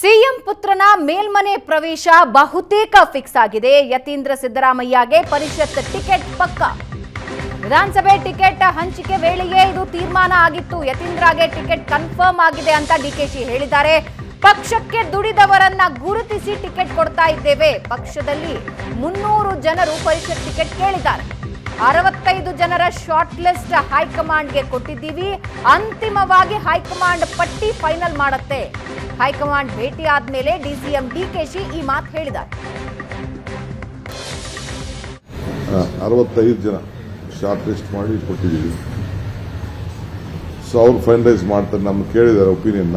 CM ಪುತ್ರನ ಮೇಲ್ಮನೆ ಪ್ರವೇಶ ಬಹುತೇಕ ಫಿಕ್ಸ್ ಆಗಿದೆ. ಯತೀಂದ್ರ ಸಿದ್ದರಾಮಯ್ಯಗೆ ಪರಿಷತ್ ಟಿಕೆಟ್ ಪಕ್ಕ. ವಿಧಾನಸಭೆ ಟಿಕೆಟ್ ಹಂಚಿಕೆ ವೇಳೆಯೇ ಇದು ತೀರ್ಮಾನ ಆಗಿತ್ತು. ಯತೀಂದ್ರಗೆ ಟಿಕೆಟ್ ಕನ್ಫರ್ಮ್ ಆಗಿದೆ ಅಂತ ಡಿಕೆಶಿ ಹೇಳಿದ್ದಾರೆ. ಪಕ್ಷಕ್ಕೆ ದುಡಿದವರನ್ನ ಗುರುತಿಸಿ ಟಿಕೆಟ್ ಕೊಡ್ತಾ ಇದ್ದೇವೆ. ಪಕ್ಷದಲ್ಲಿ ಮುನ್ನೂರು ಜನರು ಪರಿಷತ್ ಟಿಕೆಟ್ ಕೇಳಿದ್ದಾರೆ. ಅರವತ್ತೈದು ಜನರ ಶಾರ್ಟ್ ಲಿಸ್ಟ್ ಹೈಕಮಾಂಡ್ಗೆ ಕೊಟ್ಟಿದ್ದೀವಿ. ಅಂತಿಮವಾಗಿ ಹೈಕಮಾಂಡ್ ಪಟ್ಟಿ ಫೈನಲ್ ಮಾಡುತ್ತೆ. ಹೈಕಮಾಂಡ್ ಭೇಟಿ ಆದ್ಮೇಲೆ ಡಿಸಿಎಂ ಡಿಕೆಶಿ ಈ ಮಾತು ಹೇಳಿದ್ದಾರೆ. ಅರವತ್ತೈದು ಜನ ಶಾರ್ಟ್ ಲಿಸ್ಟ್ ಮಾಡಿ ಕೊಟ್ಟಿದ್ದೀವಿ. ಸೊ, ಅವ್ರು ಫೈನಲೈಸ್ ಮಾಡ್ತಾರೆ, ನಮ್ಗೆ ಕೇಳಿದ್ದಾರೆ ಒಪಿನಿಯನ್ನ.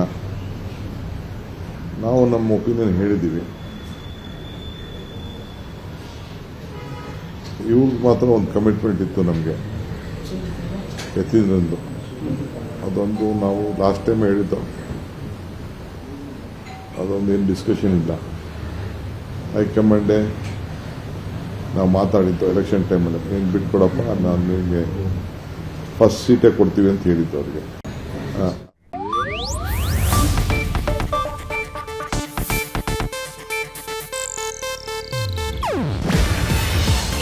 ನಾವು ನಮ್ಮ ಒಪಿನಿಯನ್ ಹೇಳಿದ್ದೀವಿ. ಇವ್ರಿಗೆ ಮಾತ್ರ ಒಂದು ಕಮಿಟ್ಮೆಂಟ್ ಇತ್ತು ನಮಗೆ. ಯತೀಂದ್ರಂದು ಅದೊಂದು ನಾವು ಲಾಸ್ಟ್ ಟೈಮ್ ಹೇಳಿದ್ದು. ಅದೊಂದು ಏನು ಡಿಸ್ಕಷನ್ ಇಲ್ಲ. ಹೈಕಮಾಂಡೇ ನಾವು ಮಾತಾಡಿದ್ದು ಎಲೆಕ್ಷನ್ ಟೈಮಲ್ಲಿ ಏನು ಬಿಟ್ಕೊಡಪ್ಪ, ನಾನು ನಿಮಗೆ ಫಸ್ಟ್ ಸೀಟೇ ಕೊಡ್ತೀವಿ ಅಂತ ಹೇಳಿದ್ದು ಅವರಿಗೆ. ಹಾಂ.